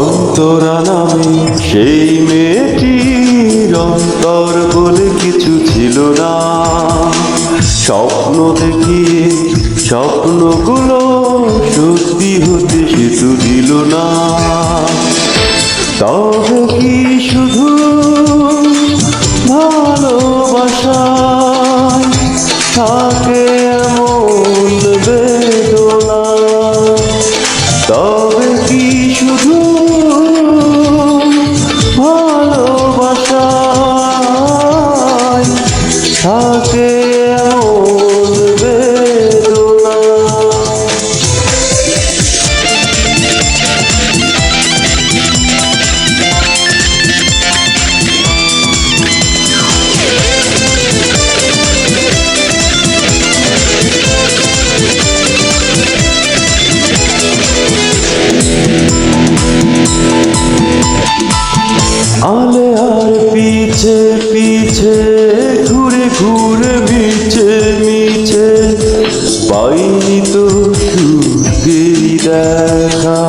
অন্তরা নামে সেই মেয়েটির অন্তর বলে কিছু ছিল না। স্বপ্ন দেখিয়ে স্বপ্নগুলো সত্যি হতে সে তো দিল না। তবে কি শুধু ভালোবাসায় থাকে এমন বেদনা। তবে কি শুধু ভালোবাসায় থাকে দেখা।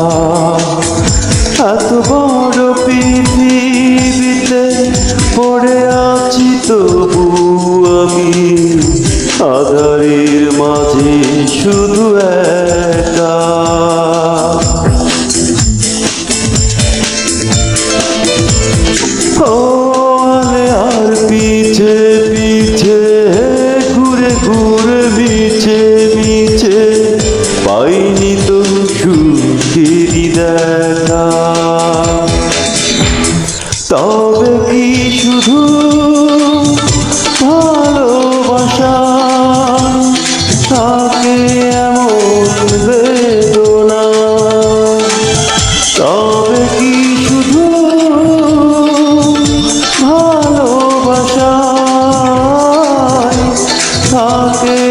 এত বড় পৃথিবীতে পড়ে আছি তবু আমি। আধারের মাঝে শুধু একা। আর পিছে পিছে ঘুরে ঘুরে পাইনি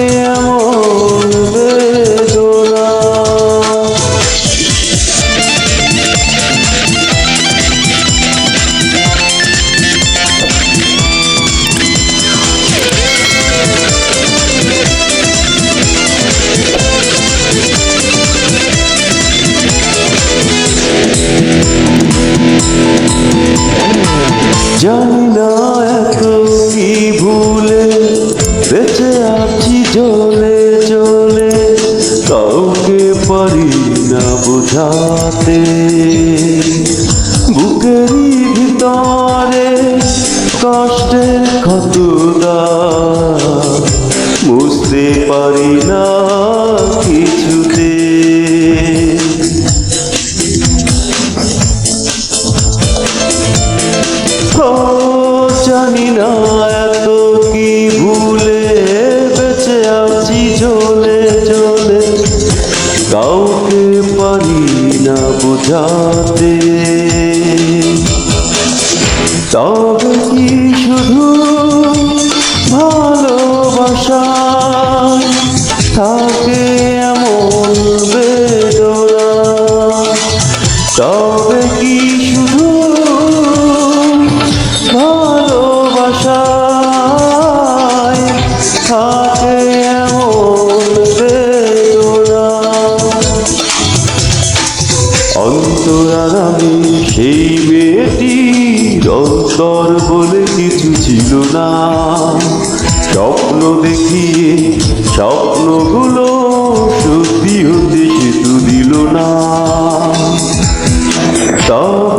এমন বেঁচে আছি চলে চলে কাউকে পারি না বুঝাতে। বুকেরই ভিতরে কষ্টের ক্ষতদা বুঝতে পারি না কাউকে পারি না বোঝাতে। তবে কি শুধু ভালোবাসা? থাকে এমন অন্তরারামে সেই মেয়েটির অন্তর বলে কিছু ছিল না। স্বপ্ন দেখিয়ে স্বপ্নগুলো সত্যি হতে সেতু দিল না। শুধু